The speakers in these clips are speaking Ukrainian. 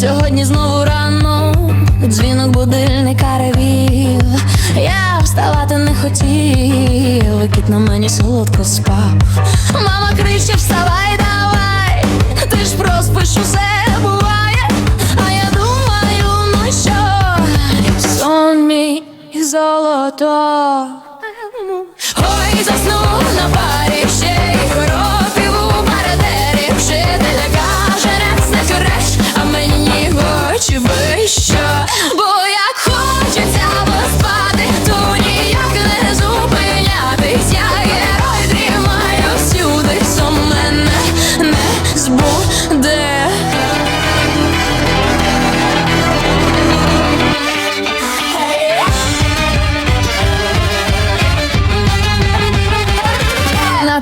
Сьогодні знову рано дзвінок будильника ревів Я вставати не хотів, кіт на мені солодко спав. Мама кричить, вставай, давай, ти ж проспиш усе буває, а я думаю, ну що, сон мій, і золото.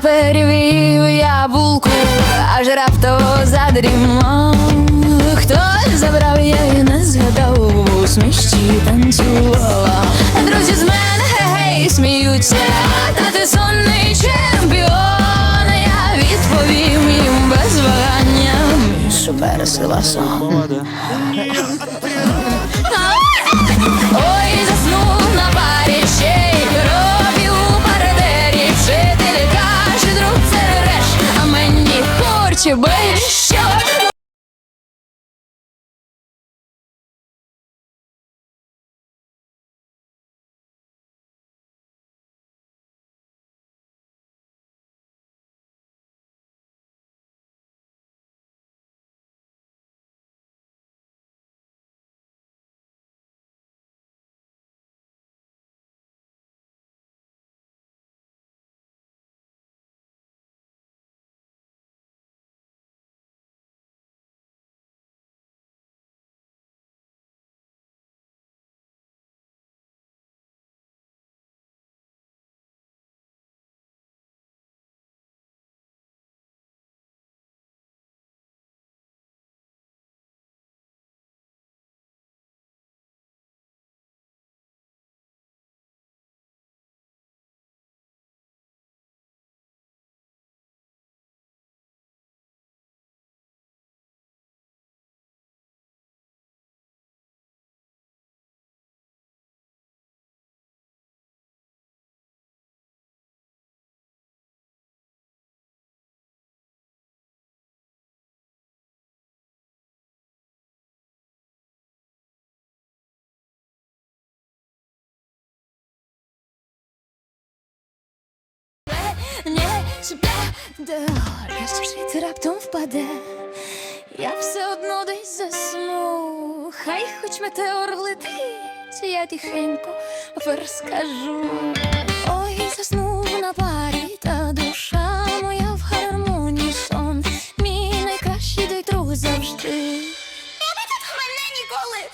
Наперевів я булку, аж раптово задрімав. Хтось забрав, я і не згадав, у сміщі танцювала. Друзі з мене гей сміються, та ти сонний чемпіон. Я відповім їм без вагання, що пересила сон хоче би тебе, де розпшить раптом впаде, я все одно десь засну, хай хоч метеор летить, я тихенько розкажу. Ой, заснув на парі, та душа моя в гармонії сон. Мій найкращий дай друг завжди. Не тут мене ніколи.